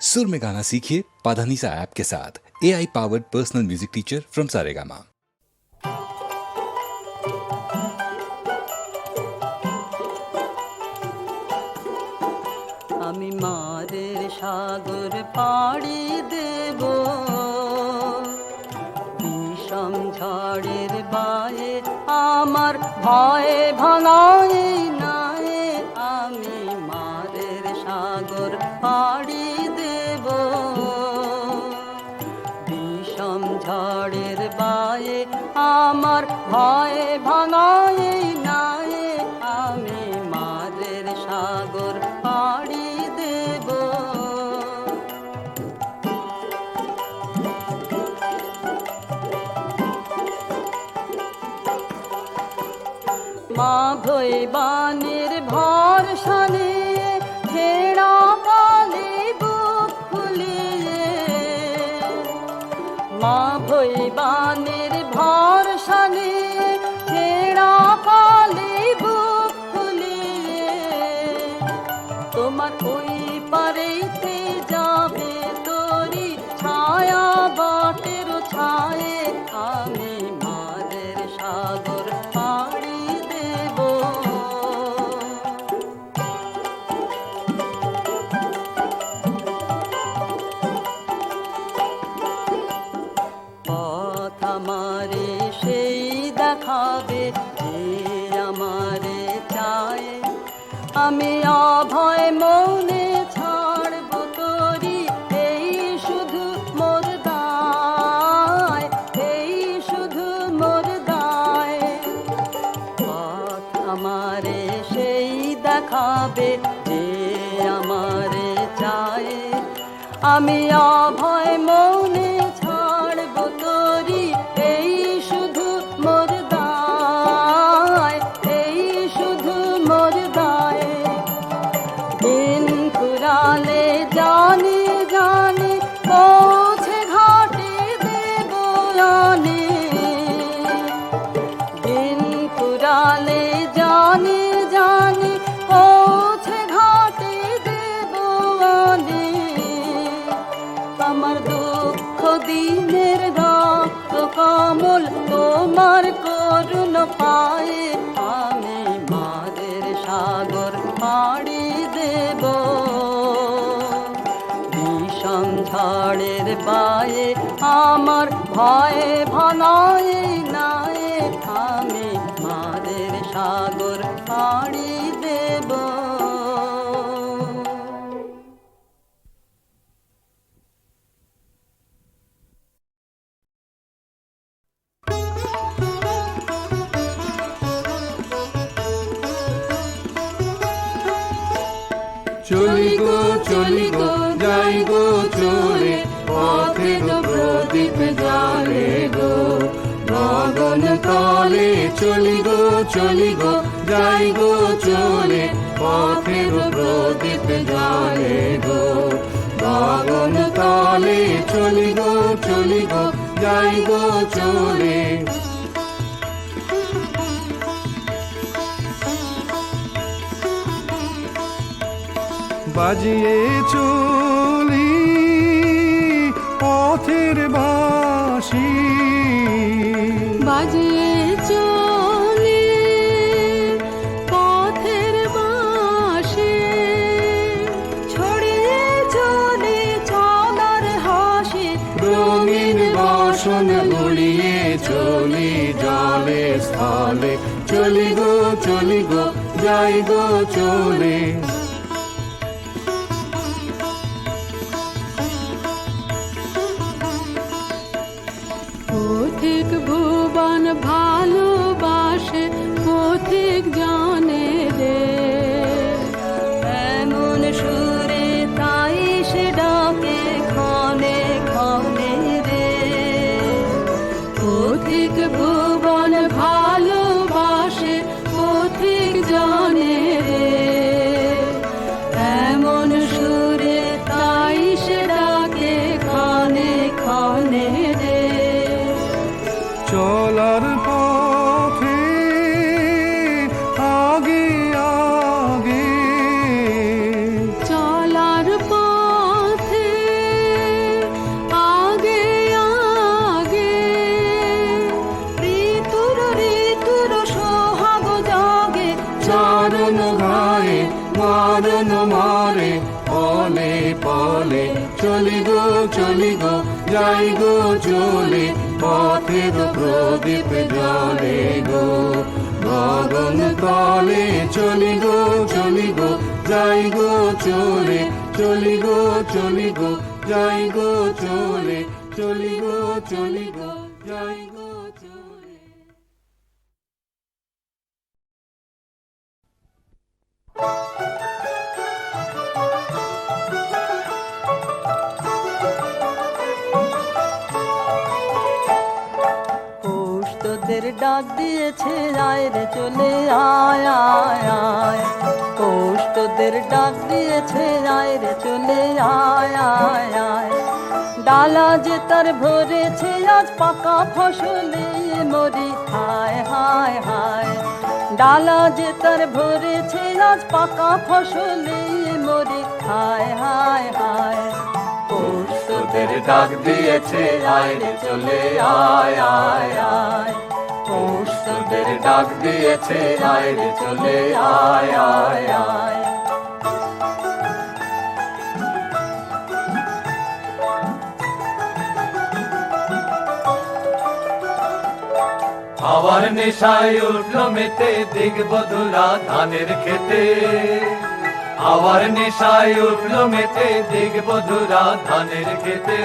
सुर में गाना सीखिए पाधानीसा ऐप के साथ A I powered personal music teacher from Saregama আমি মাদের সাগর পাড়ি দেব বিষম ঝড়ের বায়ে আমার ভয়ে ভাঙায় নাই আমি মাদের সাগর পাড়ি বিষম ঝড়ের বায়ে, আমার ভয়ে ভাঙায় নাই আমি মাদের সাগর পাড়ি দেব। মা ভৈবানের ভরসা ভৈবানের ভরসা আমি অভয় মৌনে ছাড়ব তোরি, এই শুধু মোর দায়, এই শুধু মোর দায়। পথ আমারে সেই দেখাবে, যে আমারে চায়। আমি অভয় মৌনে दिन पुराने जान ঝড়ের পায়ে আমার ভয়ে ভাঙায় নাই আমি মাদের সাগর পাড়ি। গো, গগন তলে চলি গো চলি গো, যাই গো চলে পথে গো প্রদীপ জালে গো। গগন তলে চলি গো চলি গো, যাই গো চলে। বাজিয়ে চলি পথের বাসি বাজিয়ে চলে 出 যাই গো চলে পথের প্রদীপ জলে গো। গগন তলে চলি গো চলি গো যাই গো চলে, চলি গো চলি গো যাই গো চলে, চলি গো চলি গো যাই গো চলে। আয় রে, চলে আয় আয় আয়। পৌষ ডাক দিয়েছে, আয় রে, চলে আয় আয় আয়। ডালা যে তার ভরেছে, আজ পাকা ফসলে মরি, হায় হায় হায়। ডালা যে তার ভরেছে, আজ পাকা ফসলে মরি, হায় হায় হায়। তোদের ডাক দিয়েছে, আয় রে, চলে আয় আয় আয়। পৌষ ডাক দিয়েছে, আয় রে চলে, আয় আয় আয়। আবার নেশায় উঠল মেতে, দিগ ধানের খেতে। আবার নেশায় উঠল মেতে, দিগ ধানের খেতে।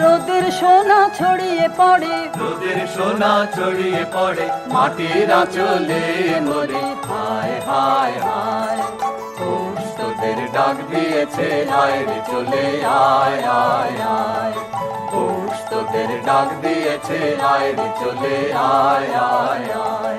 রোদের সোনা ছড়িয়ে পড়ে। রোদের সোনা ছড়িয়ে পড়ে, মাটির আঁচলে মরে হায় হায় হায় তোদের ডাক দিয়েছে আয় রে চলে আয় আয় আয়। তোদের ডাক দিয়েছে আয় রে চলে আয় আয় আয়।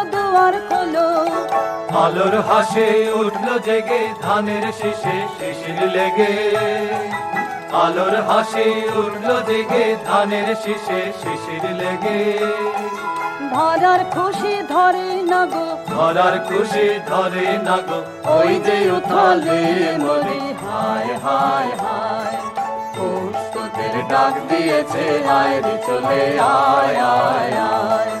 দুয়ার খোলো। আলোর হাসে উঠল জেগে ধানের শীষে শিশির লেগে। আলোর হাসি উঠল জেগে ধানের শীষে শিশির লেগে। ধরার খুশি ধরে না গো। ধরার খুশি ধরে না গো। ওই যে উথালে মরি হায় হায় হায়। পৌষ তোদের ডাক দিয়েছে আয় চলে আয় আয় আয়।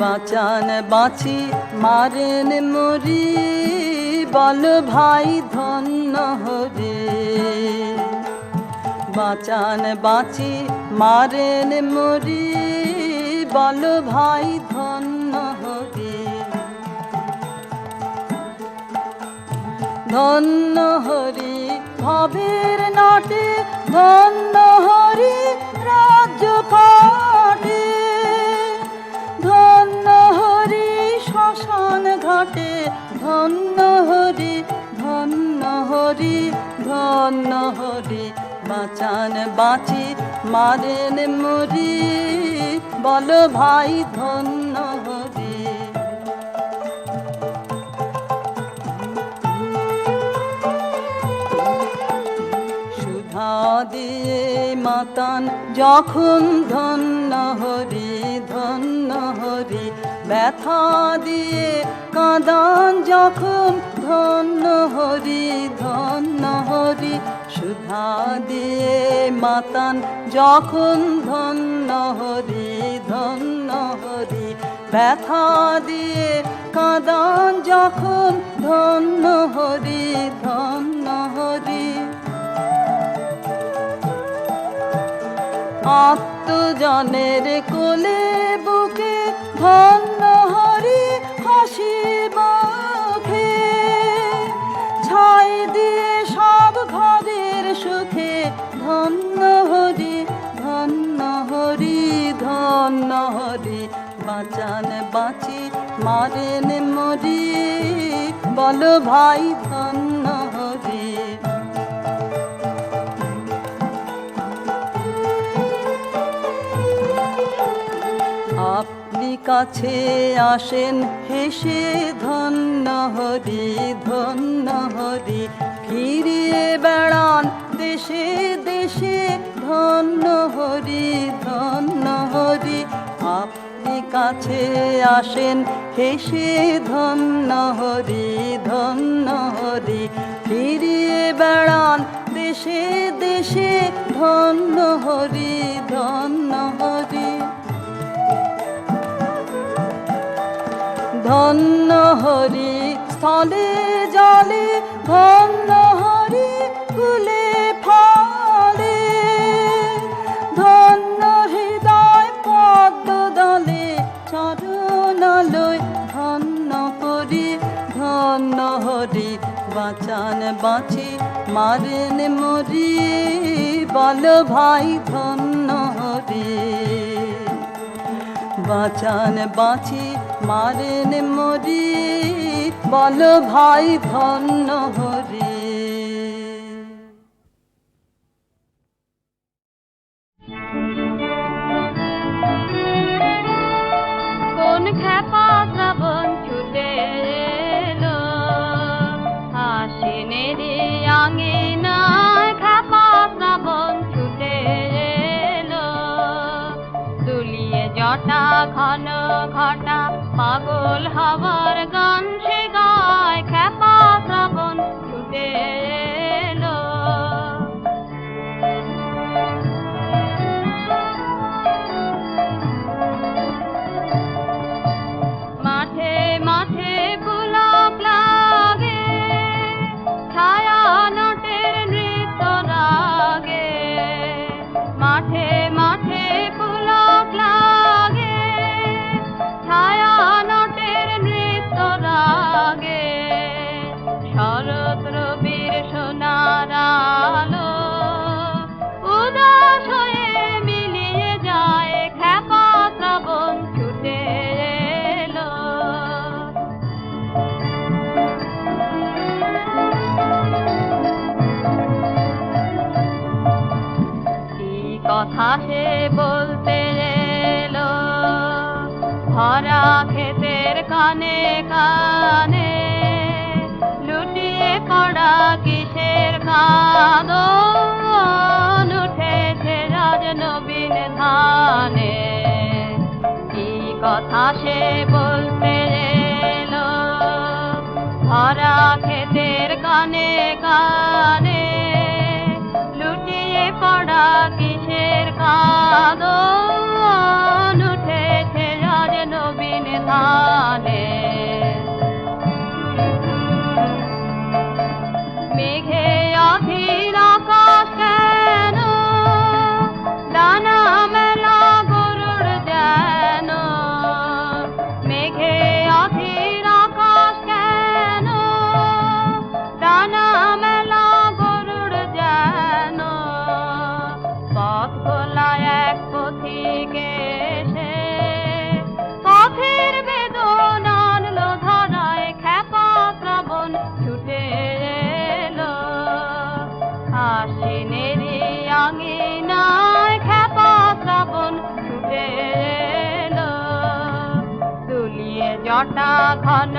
বাঁচান, বাঁচি, মারেন মরি, বল ভাই ধন্য হরি। বাঁচান, বাঁচি, মারেন মরি, বল ভাই ধন্য হরি। ধন্য হরি, ভবের নাটে, ধন্য হরি রাজ্য ঘাটে, ধন্য হরি ধন্য হরি ধন্য হরি। বাঁচান, বাঁচি, মারেন মরি। বল ভাই, ধন্য হরি। সুধা দিয়ে মাতান, যখন ধন্য হরি ধন্য হরি। ব্যথা দিয়ে কাঁদান যখন ধন্য হরি ধন্য হরি, সুধা দিয়ে মাতান যখন ধন্য হরি ধন্য হরি, ব্যথা দিয়ে কাঁদান যখন ধন্য হরি ধন্য হরি। আত্মজনের কোলে বুকে ধন্য মারেন মরি বলো ভাই ধন্য হরি আপনি কাছে আসেন, হেসে ধন্য হরি ধন্য হরি ফিরিয়ে বেড়ান, দেশে দেশে ধন্য হরি ধন্য হরি কাছে আসেন। হেসে ধন্য হরি ধন্য হরি ফিরিয়ে বেড়ান। দেশে দেশে ধন্য হরি ধন্য হরি ধন্য হরি স্থলে বাঁচি, মারেন মরি, বল ভাই ধন্য হরি বাঁচান, বাঁচি, মারেন মরি, বল ভাই ধন্য হরি পাগল হাওয়ার গান কানে কানে লুটিয়ে পড়া কিসের কাঁদন উঠেছে রাজ নবীন ধানে। কি কথা সে বলতে এলো? ভরা ক্ষেতের কানে কানে লুটিয়ে পড়া কিসের কাঁদন নবীন জটা ঘন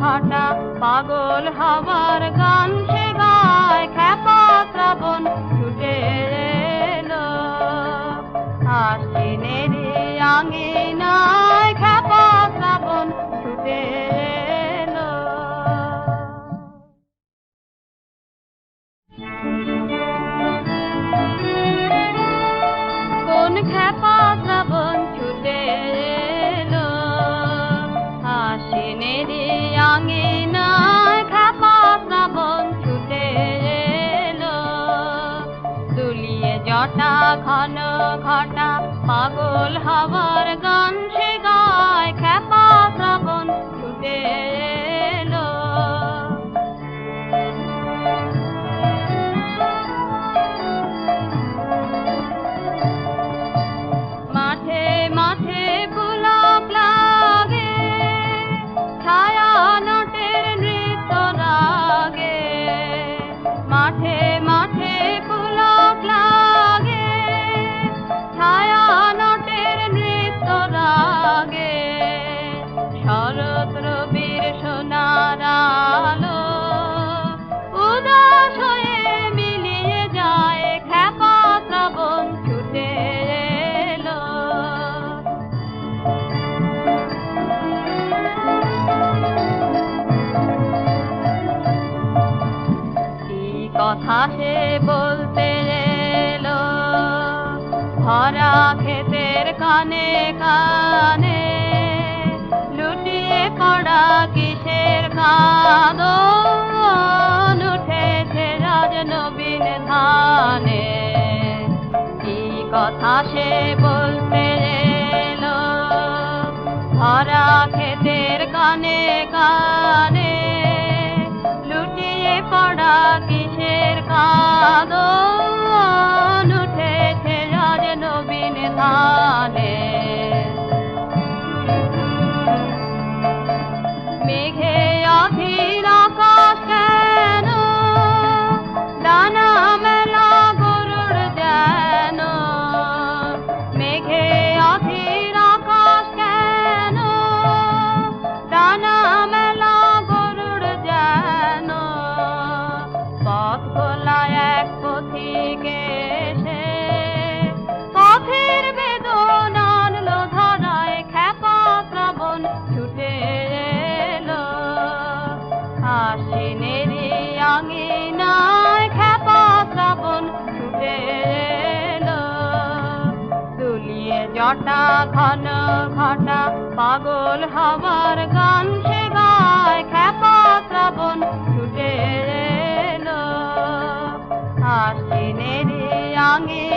ঘটা, পাগল হবার গান সে গায়, খ্যাপা শ্রাবণ ছুটে আশ্বিনেরি আঙিনায় খ্যাপা শ্রাবণ ছুটে কানে কানে, লুটিয়ে পড়া কিসের কাঁদন? উঠেছে রাজ নবীন ধানে। কি কথা সে বলতে এলো? ভরা ক্ষেতের কানে কানে, লুটিয়ে পড়া কিসের কাঁদন? উঠেছে রাজ নবীন ধানে। জটা ঘন ঘটা পাগল হবার গান সে গায় খ্যাপা শ্রাবণ ছুটে এলো। আশ্বিনের আঙিনায়